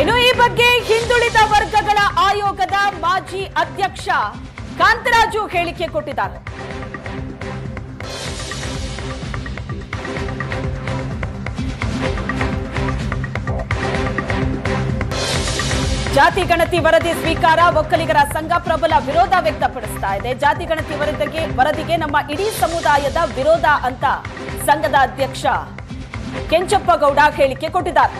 ಇನ್ನು ಈ ಬಗ್ಗೆ ಹಿಂದುಳಿದ ವರ್ಗಗಳ ಆಯೋಗದ ಮಾಜಿ ಅಧ್ಯಕ್ಷ ಕಾಂತರಾಜು ಹೇಳಿಕೆ ಕೊಟ್ಟಿದ್ದಾರೆ. ಜಾತಿ ಗಣತಿ ವರದಿ ಸ್ವೀಕಾರ ಒಕ್ಕಲಿಗರ ಸಂಘ ಪ್ರಬಲ ವಿರೋಧ ವ್ಯಕ್ತಪಡಿಸ್ತಾ ಇದೆ. ಜಾತಿ ಗಣತಿ ವರದಿಗೆ ವರದಿಗೆ ನಮ್ಮ ಇಡೀ ಸಮುದಾಯದ ವಿರೋಧ ಅಂತ ಸಂಘದ ಅಧ್ಯಕ್ಷ ಕೆಂಚಪ್ಪಗೌಡ ಹೇಳಿಕೆ ಕೊಟ್ಟಿದ್ದಾರೆ.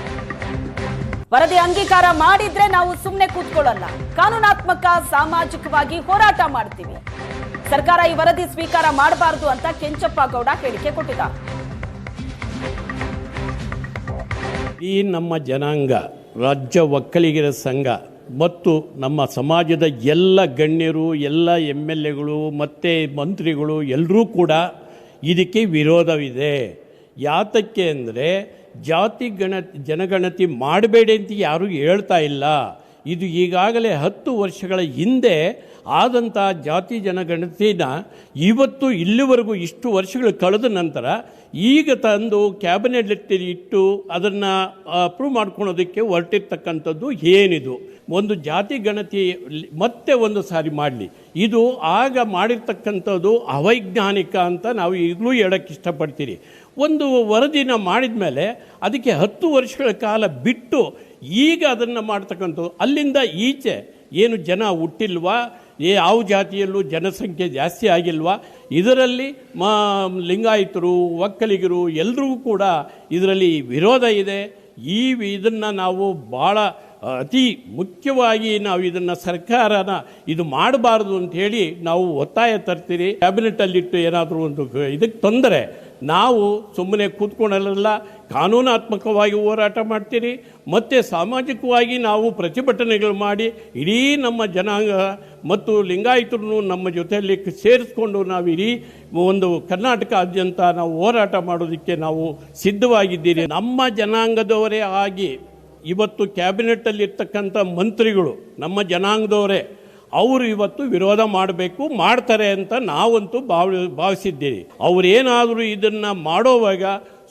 ವರದಿ ಅಂಗೀಕಾರ ಮಾಡಿದ್ರೆ ನಾವು ಸುಮ್ಮನೆ ಕೂತ್ಕೊಳ್ಳಲ್ಲ. ಕಾನೂನಾತ್ಮಕ, ಸಾಮಾಜಿಕವಾಗಿ ಹೋರಾಟ ಮಾಡ್ತೀವಿ. ಸರ್ಕಾರ ಈ ವರದಿ ಸ್ವೀಕಾರ ಮಾಡಬಾರದು ಅಂತ ಕೆಂಚಪ್ಪ ಗೌಡ ಹೇಳಿಕೆ ಕೊಟ್ಟಿದ್ದ. ಈ ನಮ್ಮ ಜನಾಂಗ, ರಾಜ್ಯ ಒಕ್ಕಲಿಗರ ಸಂಘ ಮತ್ತು ನಮ್ಮ ಸಮಾಜದ ಎಲ್ಲ ಗಣ್ಯರು, ಎಲ್ಲ ಎಂ ಎಲ್ ಎಗಳು ಮತ್ತು ಮಂತ್ರಿಗಳು ಎಲ್ಲರೂ ಕೂಡ ಇದಕ್ಕೆ ವಿರೋಧವಿದೆ. ಯಾತಕ್ಕೆ ಅಂದರೆ ಜಾತಿ ಗಣ ಜನಗಣತಿ ಮಾಡಬೇಡಿ ಅಂತ ಯಾರೂ ಹೇಳ್ತಾ ಇಲ್ಲ. ಇದು ಈಗಾಗಲೇ ಹತ್ತು ವರ್ಷಗಳ ಹಿಂದೆ ಆದಂಥ ಜಾತಿ ಜನಗಣತಿನ ಇವತ್ತು ಇಲ್ಲಿವರೆಗೂ ಇಷ್ಟು ವರ್ಷಗಳು ಕಳೆದ ನಂತರ ಈಗ ತಂದು ಕ್ಯಾಬಿನೆಟ್ ಇಟ್ಟು ಅದನ್ನು ಅಪ್ರೂವ್ ಮಾಡ್ಕೊಳೋದಕ್ಕೆ ಹೊರಟಿರ್ತಕ್ಕಂಥದ್ದು ಏನಿದು? ಒಂದು ಜಾತಿ ಗಣತಿ ಮತ್ತೆ ಒಂದು ಸಾರಿ ಮಾಡಲಿ. ಇದು ಆಗ ಮಾಡಿರ್ತಕ್ಕಂಥದ್ದು ಅವೈಜ್ಞಾನಿಕ ಅಂತ ನಾವು ಈಗಲೂ ಹೇಳಕ್ಕೆ ಇಷ್ಟಪಡ್ತೀರಿ. ಒಂದು ವರದಿನ ಮಾಡಿದ ಮೇಲೆ ಅದಕ್ಕೆ ಹತ್ತು ವರ್ಷಗಳ ಕಾಲ ಬಿಟ್ಟು ಈಗ ಅದನ್ನು ಮಾಡ್ತಕ್ಕಂಥದ್ದು. ಅಲ್ಲಿಂದ ಈಚೆ ಏನು ಜನ ಹುಟ್ಟಿಲ್ವಾ ಯಾವ ಜಾತಿಯಲ್ಲೂ ಜನಸಂಖ್ಯೆ ಜಾಸ್ತಿ ಆಗಿಲ್ವಾ, ಇದರಲ್ಲಿ ಮ, ಲಿಂಗಾಯತರು, ಒಕ್ಕಲಿಗರು ಎಲ್ಲರಿಗೂ ಕೂಡ ಇದರಲ್ಲಿ ವಿರೋಧ ಇದೆ. ಈ ಇದನ್ನು ನಾವು ಭಾಳ ಅತಿ ಮುಖ್ಯವಾಗಿ ನಾವು ಇದನ್ನು ಸರ್ಕಾರನ ಇದು ಮಾಡಬಾರ್ದು ಅಂತ ಹೇಳಿ ನಾವು ಒತ್ತಾಯ ತರ್ತೀರಿ. ಕ್ಯಾಬಿನೆಟಲ್ಲಿಟ್ಟು ಏನಾದರೂ ಒಂದು ಇದಕ್ಕೆ ತೊಂದರೆ, ನಾವು ಸುಮ್ಮನೆ ಕೂತ್ಕೊಳ್ಳಲ್ಲ, ಕಾನೂನಾತ್ಮಕವಾಗಿ ಹೋರಾಟ ಮಾಡ್ತೀರಿ, ಮತ್ತು ಸಾಮಾಜಿಕವಾಗಿ ನಾವು ಪ್ರತಿಭಟನೆಗಳು ಮಾಡಿ, ಇಡೀ ನಮ್ಮ ಜನಾಂಗ ಮತ್ತು ಲಿಂಗಾಯಿತರನ್ನು ನಮ್ಮ ಜೊತೆಯಲ್ಲಿ ಸೇರಿಸ್ಕೊಂಡು ನಾವು ಇಡೀ ಒಂದು ಕರ್ನಾಟಕಾದ್ಯಂತ ನಾವು ಹೋರಾಟ ಮಾಡೋದಕ್ಕೆ ನಾವು ಸಿದ್ಧವಾಗಿದ್ದೀರಿ. ನಮ್ಮ ಜನಾಂಗದವರೇ ಆಗಿ ಇವತ್ತು ಕ್ಯಾಬಿನೆಟ್ಟಲ್ಲಿ ಇರ್ತಕ್ಕಂಥ ಮಂತ್ರಿಗಳು, ನಮ್ಮ ಜನಾಂಗದವರೇ, ಅವರು ಇವತ್ತು ವಿರೋಧ ಮಾಡಬೇಕು, ಮಾಡ್ತಾರೆ ಅಂತ ನಾವಂತೂ ಭಾವ ಭಾವಿಸಿದ್ದೀರಿ ಅವರೇನಾದರೂ ಇದನ್ನು ಮಾಡೋವಾಗ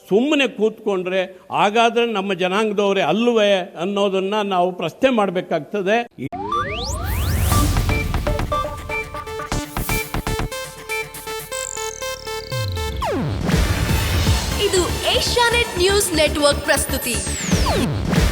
ಸುಮ್ಮನೆ ಕೂತ್ಕೊಂಡ್ರೆ ಹಾಗಾದ್ರೆ ನಮ್ಮ ಜನಾಂಗದವರೇ ಅಲ್ಲವೇ ಅನ್ನೋದನ್ನು ನಾವು ಪ್ರಶ್ನೆ ಮಾಡಬೇಕಾಗ್ತದೆ. ಇದು ಏಷ್ಯಾನೆಟ್ ನ್ಯೂಸ್ ನೆಟ್ವರ್ಕ್ ಪ್ರಸ್ತುತಿ.